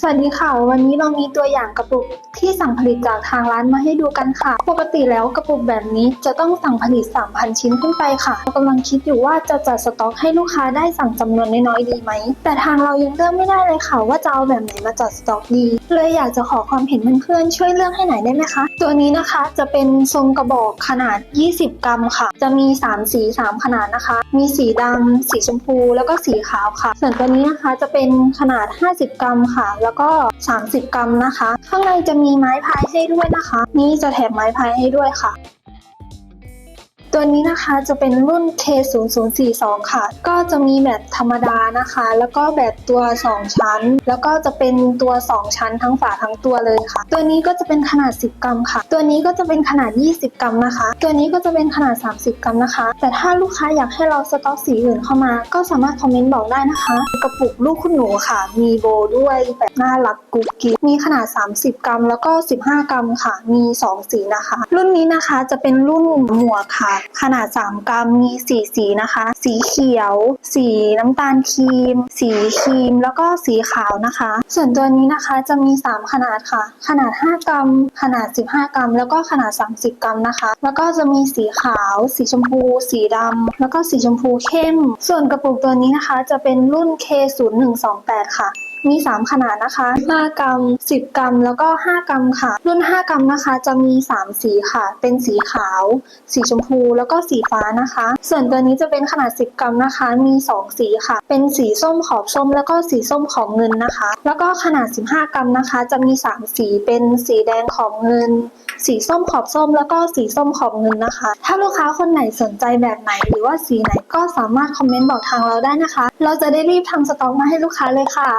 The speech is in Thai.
สวัสดีค่ะ วันนี้เรามีตัวอย่างกระปุกที่สั่งผลิตจากทางร้านมาให้ดูกันค่ะ ปกติแล้วกระปุกแบบนี้จะต้องสั่งผลิต 3,000 ชิ้นขึ้นไปค่ะเรากำลังคิดอยู่ว่าจะจัดสต็อกให้ลูกค้าได้สั่งจำนวนน้อยๆดีไหม แต่ทางเรายังเลือกไม่ได้เลยค่ะ ว่าจะเอาแบบไหนมาจัดสต็อกดี เลยอยากจะขอความเห็นเพื่อนๆช่วยเลือกให้หน่อยได้ไหมคะ ตัวนี้นะคะจะเป็นทรงกระบอกขนาด 20 กรัมค่ะ จะมี 3 สี 3 ขนาดนะคะ มีสีดำสีชมพู แล้วก็สีขาวค่ะ ส่วนตัวนี้นะคะจะเป็นขนาด 50 กรัมค่ะแล้วก็ 30 กรัมนะคะ ข้างในจะมีไม้พายให้ด้วยนะคะ นี่จะแถมไม้พายให้ด้วยค่ะ ตัวนี้นะคะจะเป็นรุ่น K0042 ค่ะ ก็จะมีแบบธรรมดานะคะ แล้วก็แบบตัว 2 ชั้น แล้วก็จะเป็นตัว 2 ชั้นทั้งฝาทั้งตัวเลยค่ะ ตัวนี้ก็จะเป็นขนาด 10 กรัมค่ะ ตัวนี้ก็จะเป็นขนาด 20 กรัมนะคะ ตัวนี้ก็จะเป็นขนาด 30 กรัมนะคะ แต่ถ้าลูกค้าอยากให้เราสต็อกสีอื่นเข้ามา ก็สามารถคอมเมนต์บอกได้นะคะ กระปุกลูกคุณหนูค่ะ มีโบด้วยแบบน่ารักกุ๊กกิ๊กมีขนาด 30 กรัม แล้วก็ 15 กรัมค่ะ มี 2 สีนะคะ รุ่นนี้นะคะจะเป็นรุ่นหมวกค่ะขนาด 3 กรัมมี 4 สีนะคะ สีเขียว สีน้ำตาลครีม สีครีม แล้วก็สีขาวนะคะ ส่วนตัวนี้นะคะจะมี 3 ขนาดค่ะ ขนาด 5 กรัม ขนาด 15 กรัม แล้วก็ขนาด 30 กรัมนะคะ แล้วก็จะมีสีขาว สีชมพู สีดำแล้วก็สีชมพูเข้ม ส่วนกระปุกตัวนี้นะคะ จะเป็นรุ่น K0128 ค่ะ มี 3 ขนาดนะคะ 5 กรัม 10 กรัม แล้วก็ 5 กรัมค่ะ รุ่น 5 กรัมนะคะ จะมี 3 สีค่ะ เป็นสีขาว สีชมพู แล้วก็สีฟ้านะคะ ส่วนตัวนี้จะเป็นขนาด 10 กรัมนะคะ มี 2 สีค่ะ เป็นสีส้มขอบส้ม แล้วก็สีส้มขอบเงินนะคะ แล้วก็ขนาด 15 กรัมนะคะ จะมี 3 สี เป็นสีแดงขอบเงิน สีส้มขอบส้ม แล้วก็สีส้มขอบเงินนะคะ ถ้าลูกค้าคนไหนสนใจแบบไหน หรือว่าสีไหนก็สามารถคอมเมนต์บอกทางเราได้นะคะ เราจะได้รีบทำสต็อกมาให้ลูกค้าเลยค่ะ